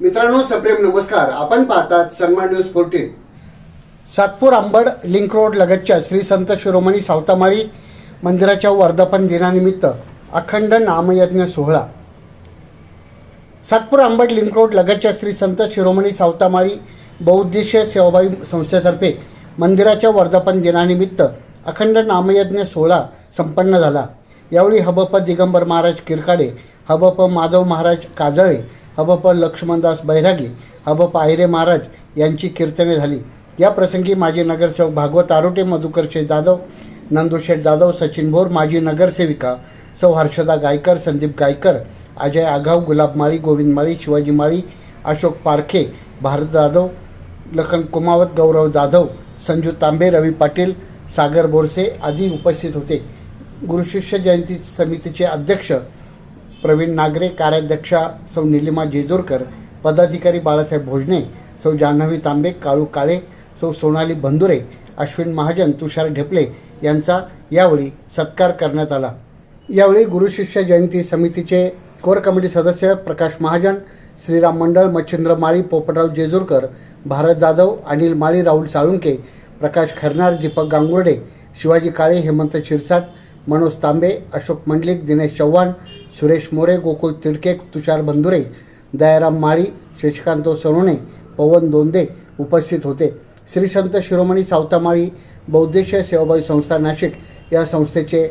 मित्रांनो सप्रेम नमस्कार. आपण पाहतात सन्मान news fourteen Satpur Ambad link road लगतच्या श्री संत शिरोमणी सावतामाळी मंदिराच्या वर्धापन दिनानिमित्त अखंड नामयज्ञ सोहळा. सातपूर आंबट लिंक रोड लगतच्या श्री संत शिरोमणी सावतामाळी बहुउद्देशीय सेवाभावी संस्थेतर्फे मंदिराच्या वर्धापन दिनानिमित्त अखंड नामयज्ञ सोहळा संपन्न झाला. यावेळी हबप दिगंबर महाराज किरकाडे हबप माधव महाराज काजळे हबप लक्ष्मणदास बैरागी हबप आहिरे महाराज यांची कीर्तने झाली. या प्रसंगी माजी नगरसेवक भागवत आरोटे मधुकर शेठ जाधव नंदुशेठ जाधव सचिन भोर माजी नगरसेविका सौ हर्षदा गायकर संदीप गायकर अजय आघाव गुलाब माळी गोविंद माळी शिवाजी माळी अशोक पारखे भारत जाधव लखन कुमावत गौरव जाधव संजू तांबे रवी पाटील सागर बोरसे आदी उपस्थित होते. गुरुशिष्य जयंती समितीचे अध्यक्ष प्रवीण नागरे कार्याध्यक्षा सौ निलिमा जेजोरकर पदाधिकारी बाळासाहेब भोजने सौ जान्हवी तांबे काळू काळे सौ सोनाली बंधुरे अश्विन महाजन तुषार ढेपले यांचा यावेळी सत्कार करण्यात आला. यावेळी गुरुशिष्य जयंती समितीचे कोर कमिटी सदस्य प्रकाश महाजन श्रीराम मंडळ मच्छिंद्र माळी पोपटराव जेजूरकर भारत जाधव अनिल माळी राहुल साळुंके प्रकाश खरनार दीपक गांगुर्डे शिवाजी काळे हेमंत शिरसाट मनोज तांबे अशोक मंडलिक दिनेश चव्हाण सुरेश मोरे गोकुल तिडके तुषार बंधुरे दयाराम माळी शशिकांत सरोणे पवन दोंदे उपस्थित होते. श्री संत शिरोमणी सावतामाळी बौद्धेश्वर सेवाभावी संस्था नाशिक या संस्थेचे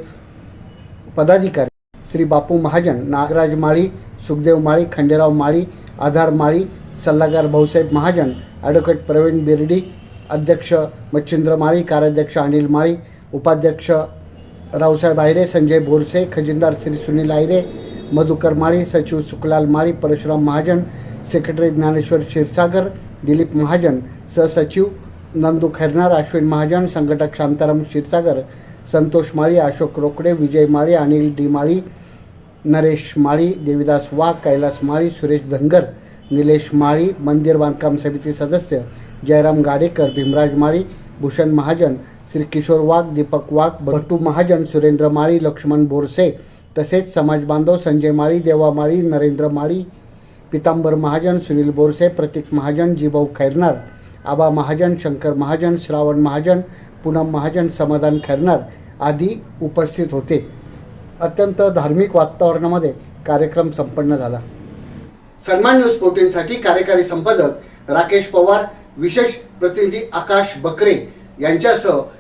पदाधिकारी. श्री बापू महाजन नागराज माळी सुखदेव माळी खंडेराव माळी आधार माळी सल्लागार भाऊसाहेब महाजन ॲडव्होकेट प्रवीण बिर्डी अध्यक्ष मच्छिंद्र माळी कार्याध्यक्ष अनिल माळी उपाध्यक्ष रावसाहेब आहिरे संजय बोरसे खजिनदार श्री सुनील आहिरे मधुकर माळी सचिव सुखलाल माळी परशुराम महाजन सेक्रेटरी ज्ञानेश्वर क्षीरसागर दिलीप महाजन सहसचिव नंदू खैरनार अश्विन महाजन संघटक शांताराम क्षीरसागर संतोष माळी अशोक रोकडे विजय माळी अनिल डी माळी नरेश माळी देविदास वाघ कैलास माळी सुरेश धनगर निलेश माळी मंदिर बांधकाम समिती सदस्य जयराम गाडेकर भीमराज माळी भूषण महाजन श्री किशोर वाघ दीपक वाघ भट्टू महाजन सुरेंद्र माळी लक्ष्मण बोरसे तसेच समाज बांधव संजय माळी देवा माळी नरेंद्र माळी पितांबर महाजन सुनील बोरसे प्रतीक महाजन जीभाऊ खैरनार आबा महाजन शंकर महाजन श्रावण महाजन पूनम महाजन समाधान खैरनार आदी उपस्थित होते. अत्यंत धार्मिक वातावरणामध्ये कार्यक्रम संपन्न झाला. सन्मान न्यूज फोर्टीनसाठी कार्यकारी संपादक राकेश पवार विशेष प्रतिनिधी आकाश बकरे यांच्यासह